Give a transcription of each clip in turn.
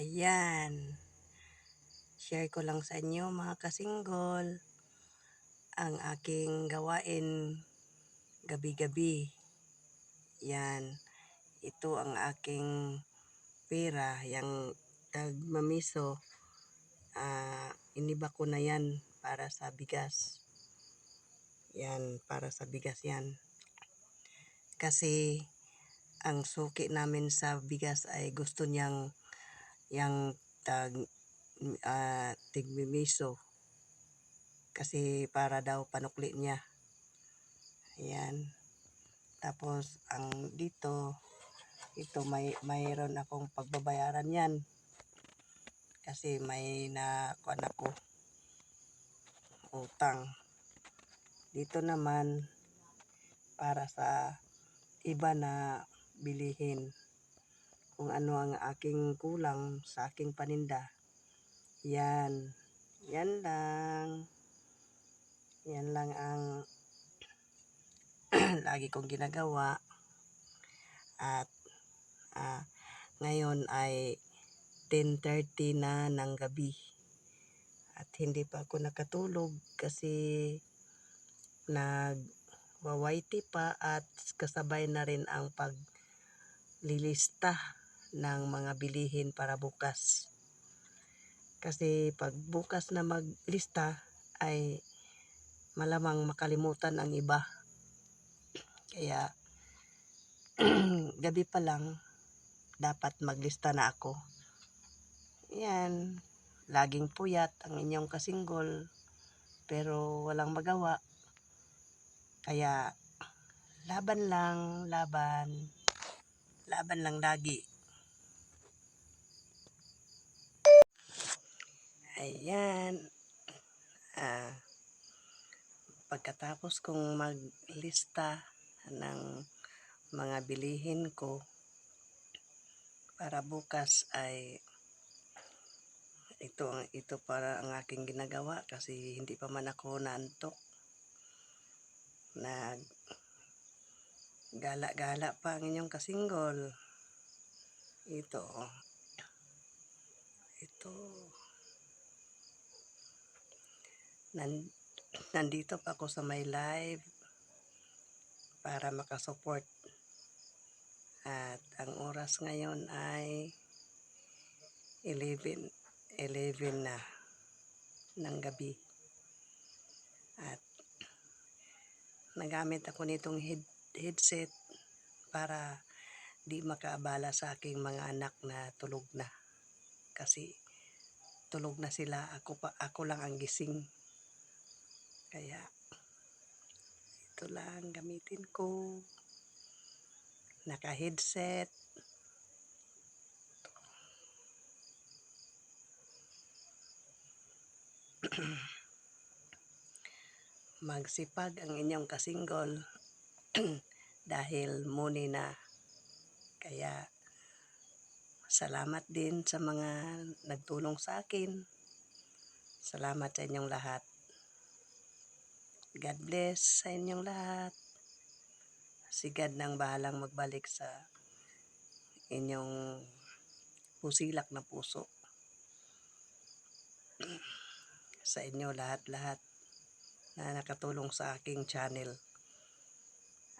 Ayan. Share ko lang sa inyo mga kasinggol ang aking gawain gabi-gabi. Yan. Ito ang aking pera, yung tagmamiso. Ah, iniba ko na yan para sa bigas. Yan, para sa bigas yan. Kasi ang suki namin sa bigas ay gusto niyang yang tag uh, tigmimiso. Kasi para daw panukli niya. Ayan. Tapos ang dito ito may mayroon akong pagbabayaran yan. Kasi may na kuan ako utang. Dito naman para sa iba na bilihin kung ano ang aking kulang sa aking paninda. Yan. Yan lang. Yan lang ang lagi kong ginagawa. At uh, ngayon ay 10.30 na ng gabi. At hindi pa ako nakatulog kasi nag wawaiti pa at kasabay na rin ang paglilista ng mga bilihin para bukas. Kasi pag bukas na maglista ay malamang makalimutan ang iba. Kaya gabi pa lang dapat maglista na ako. Yan, laging puyat ang inyong kasinggol pero walang magawa. Kaya laban lang, laban. Laban lang lagi. Ayan. Ah, pagkatapos kong maglista ng mga bilihin ko para bukas ay ito ito para ang aking ginagawa kasi hindi pa man ako naantok. Nag gala-gala pa ang inyong kasinggol. Ito ito Nan, nandito pa ako sa my live para makasupport. At ang oras ngayon ay 11, 11 na ng gabi. At nagamit ako nitong head, headset para di makaabala sa aking mga anak na tulog na. Kasi tulog na sila, ako pa ako lang ang gising. Kaya, ito lang gamitin ko. Naka-headset. Magsipag ang inyong kasinggol dahil muni na. Kaya, salamat din sa mga nagtulong sa akin. Salamat sa inyong lahat. God bless sa inyong lahat. Si God nang bahalang magbalik sa inyong pusilak na puso. sa inyo lahat-lahat na nakatulong sa aking channel.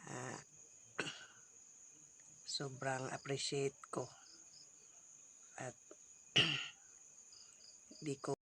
Uh, sobrang appreciate ko. At di ko